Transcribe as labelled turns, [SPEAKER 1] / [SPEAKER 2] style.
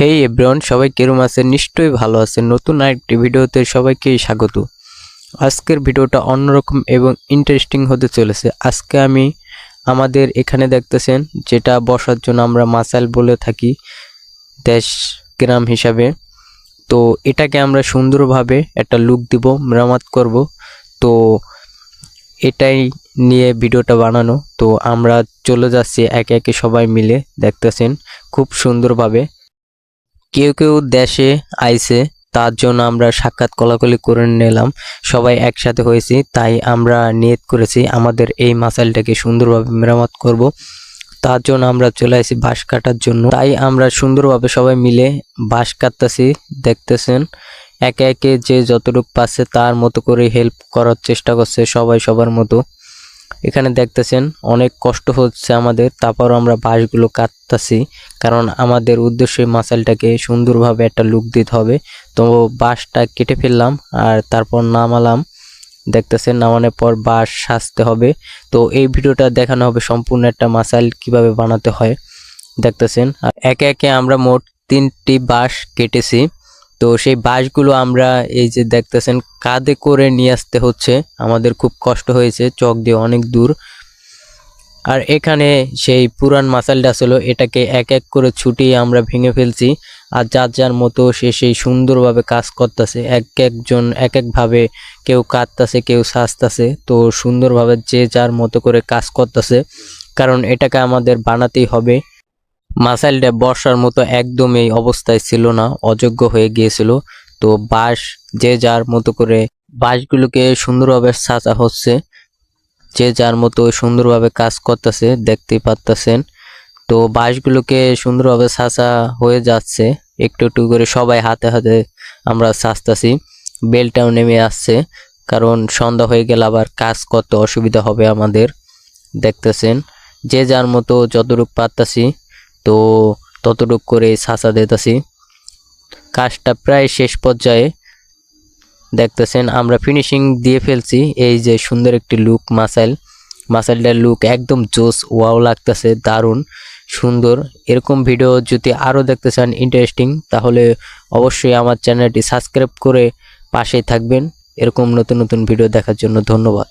[SPEAKER 1] হেই everyone সবাই কেরম আছে নিশ্চয়ই ভালো আছে নতুন আরেকটি ভিডিওতে সবাইকে স্বাগত। আজকের ভিডিওটা অন্যরকম এবং ইন্টারেস্টিং হতে চলেছে। আজকে আমি আমাদের এখানে দেখতেছেন, যেটা বসার জন্য আমরা মাসাল বলে থাকি, দেশ গ্রাম হিসাবে। তো এটাকে আমরা সুন্দরভাবে একটা লুক দিব, মেরামত করব। তো এটাই নিয়ে ভিডিওটা বানানো। তো আমরা চলে যাচ্ছি একে একে সবাই মিলে, দেখতেছেন, খুব সুন্দরভাবে। কেউ কেউ দেশে আইসে তার জন্য আমরা সাক্ষাৎ কলাকলি করে নিলাম। সবাই একসাথে হয়েছি, তাই আমরা নিয়ত করেছি আমাদের এই মাসালটাকে সুন্দরভাবে মেরামত করব। তার জন্য আমরা চলে আসি বাঁশ কাটার জন্য। তাই আমরা সুন্দরভাবে সবাই মিলে বাঁশ কাটতেছি, দেখতেছেন। একে একে যে যতটুকু পাচ্ছে তার মতো করে হেল্প করার চেষ্টা করছে সবাই সবার মতো। এখানে দেখতেছেন, অনেক কষ্ট হচ্ছে আমাদের। তারপর আমরা বাঁশগুলো কাটতাছি, কারণ আমাদের উদ্দেশ্যে মাসালটাকে সুন্দরভাবে একটা লুক দিতে হবে। তো বাঁশটা কেটে ফেললাম আর তারপর নামালাম। দেখতেছেন, নামানোর পর বাঁশ সাজতে হবে। তো এই ভিডিওটা দেখানো হবে সম্পূর্ণ একটা মাসাল কীভাবে বানাতে হয়। দেখতেছেন, আর একে একে আমরা মোট তিনটি বাঁশ কেটেছি। তো সেই বাঁশগুলো আমরা এই যে দেখতেছেন কাঁধে করে নিয়ে আসতে হচ্ছে। আমাদের খুব কষ্ট হয়েছে, চক দিয়ে অনেক দূর। আর এখানে সেই পুরান মাসালটা ছিল, এটাকে এক এক করে ছুটিয়ে আমরা ভেঙে ফেলছি। আর যার যার মতো সে সেই সুন্দরভাবে কাজ করতেছে। এক একজন, এক একভাবে কেউ কাটতেছে কেউ সাজতেছে। তো সুন্দরভাবে যে যার মতো করে কাজ করতেছে, কারণ এটাকে আমাদের বানাতেই হবে। মাসাইলটা বর্ষার মতো একদম এই অবস্থায় ছিল না, অযোগ্য হয়ে গিয়েছিল। তো বাঁশ, যে যার মতো করে বাঁশগুলোকে সুন্দরভাবে সাজা হচ্ছে, যে যার মতো সুন্দরভাবে কাজ করতেছে, দেখতেই পারতেছেন। তো বাঁশগুলোকে সুন্দরভাবে সাজা হয়ে যাচ্ছে, একটু একটু করে সবাই হাতে হাতে আমরা সাজতাছি। বেলটাও নেমে আসছে, কারণ সন্ধ্যা হয়ে গেলে আবার কাজ করতে অসুবিধা হবে আমাদের, দেখতেছেন। যে যার মতো যতটুকু পারতাছি তো ততটুক করে সাসা দিতেছি। কাজটা প্রায় শেষ পর্যায়ে দেখতেছেন, আমরা ফিনিশিং দিয়ে ফেলছি এই যে সুন্দর একটি লুক মাসাইল। মাসাইলটার লুক একদম জোস ওয়াও লাগতেছে, দারুণ, সুন্দর। এরকম ভিডিও যদি আরও দেখতে চান ইন্টারেস্টিং তাহলে অবশ্যই আমার চ্যানেলটি সাবস্ক্রাইব করে পাশেই থাকবেন। এরকম নতুন নতুন ভিডিও দেখার জন্য ধন্যবাদ।